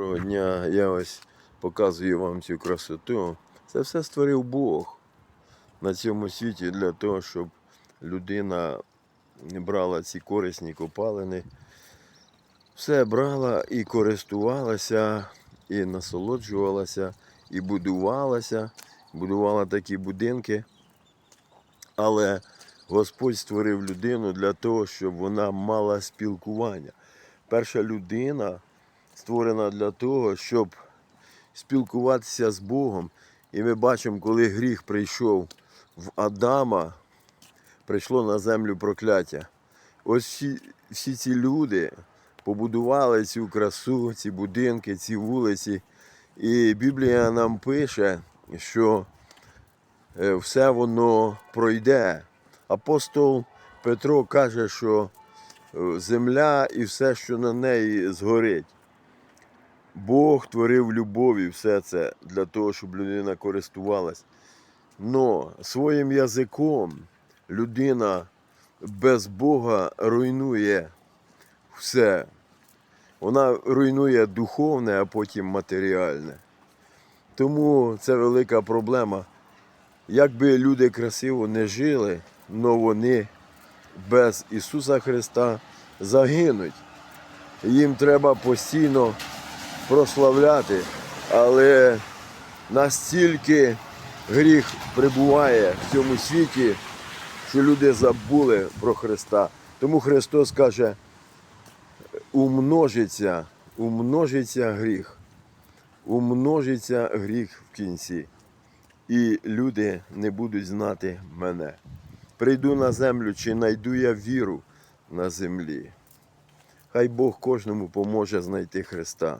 Доброго дня, я ось показую вам цю красоту. Це все створив Бог на цьому світі для того, щоб людина брала ці корисні копалини, все брала і користувалася, і насолоджувалася, і будувалася, будувала такі будинки. Але Господь створив людину для того, щоб вона мала спілкування. Перша людина створена для того, щоб спілкуватися з Богом. І ми бачимо, коли гріх прийшов в Адама, прийшло на землю прокляття. Ось всі, всі ці люди побудували цю красу, ці будинки, ці вулиці. І Біблія нам пише, що е, все воно пройде. Апостол Петро каже, що е, земля і все, що на неї згорить. Бог творив любов і все це для того, щоб людина користувалась. Но своїм язиком людина без Бога руйнує все. Вона руйнує духовне, а потім матеріальне. Тому це велика проблема. Якби люди красиво не жили, але вони без Ісуса Христа загинуть. Їм треба постійно прославляти, але настільки гріх прибуває в цьому світі, що люди забули про Христа. Тому Христос каже, умножиться, умножиться гріх, умножиться гріх в кінці, і люди не будуть знати мене. Прийду на землю, чи найду я віру на землі. Хай Бог кожному поможе знайти Христа.